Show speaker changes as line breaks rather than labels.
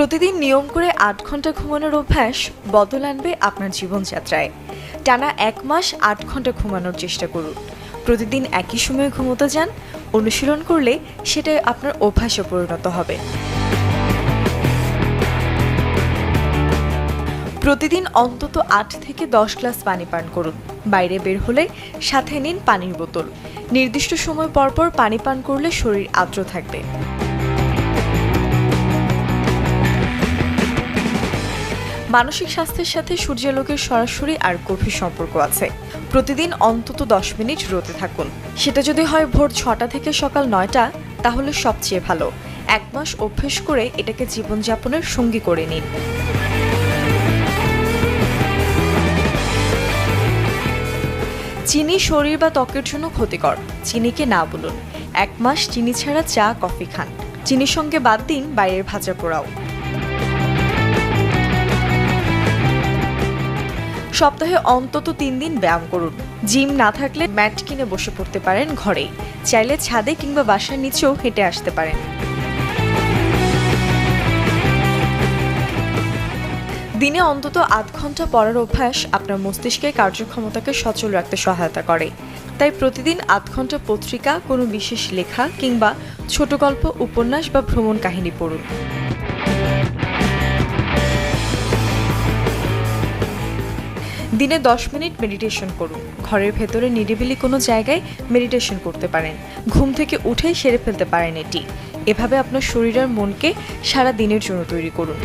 প্রতিদিন নিয়ম করে আট ঘণ্টা ঘুমানোর অভ্যাস বদল আনবে আপনার জীবনযাত্রায়। টানা এক মাস আট ঘণ্টা ঘুমানোর চেষ্টা করুন। প্রতিদিন একই সময়ে ঘুমোতে যান। অনুশীলন করলে সেটাই আপনার অভ্যাসে পরিণত হবে। প্রতিদিন অন্তত আট থেকে দশ গ্লাস পানি পান করুন। বাইরে বের হলে সাথে নিন পানির বোতল। নির্দিষ্ট সময় পরপর পানি পান করলে শরীর আর্দ্র থাকবে। মানসিক স্বাস্থ্যের সাথে সূর্যালোকের সরাসরি আর গভীর সম্পর্ক আছে। প্রতিদিন অন্তত দশ মিনিট রোদে থাকুন। সেটা যদি হয় ভোর ছটা থেকে সকাল নয়টা, তাহলে সবচেয়ে ভালো। এক মাস অভ্যেস করে এটাকে জীবনযাপনের সঙ্গী করে নিন। চিনি শরীর বা ত্বকের জন্য ক্ষতিকর। চিনিকে না বলুন। এক মাস চিনি ছাড়া চা, কফি খান। চিনির সঙ্গে বাদ দিন বাইরের ভাজা পোড়াও। সপ্তাহে অন্তত তিন দিন ব্যায়াম করুন। জিম না থাকলে ম্যাট কিনে বসে পড়তে পারেন ঘরেই। চাইলে ছাদে কিংবা বাসার নিচেও হেঁটে আসতে পারেন। দিনে অন্তত আধ ঘণ্টা পড়ার অভ্যাস আপনার মস্তিষ্কের কার্যক্ষমতাকে সচল রাখতে সহায়তা করে। তাই প্রতিদিন আধ ঘণ্টা পত্রিকা, কোনো বিশেষ লেখা কিংবা ছোট গল্প, উপন্যাস বা ভ্রমণ কাহিনী পড়ুন। দিনে দশ মিনিট মেডিটেশন করুন। ঘরের ভেতরে নিরিবিলি কোনো জায়গায় মেডিটেশন করতে পারেন। ঘুম থেকে উঠেই সেরে ফেলতে পারেন এটি। এভাবে আপনার শরীর আর মনকে সারা দিনের জন্য তৈরি করুন।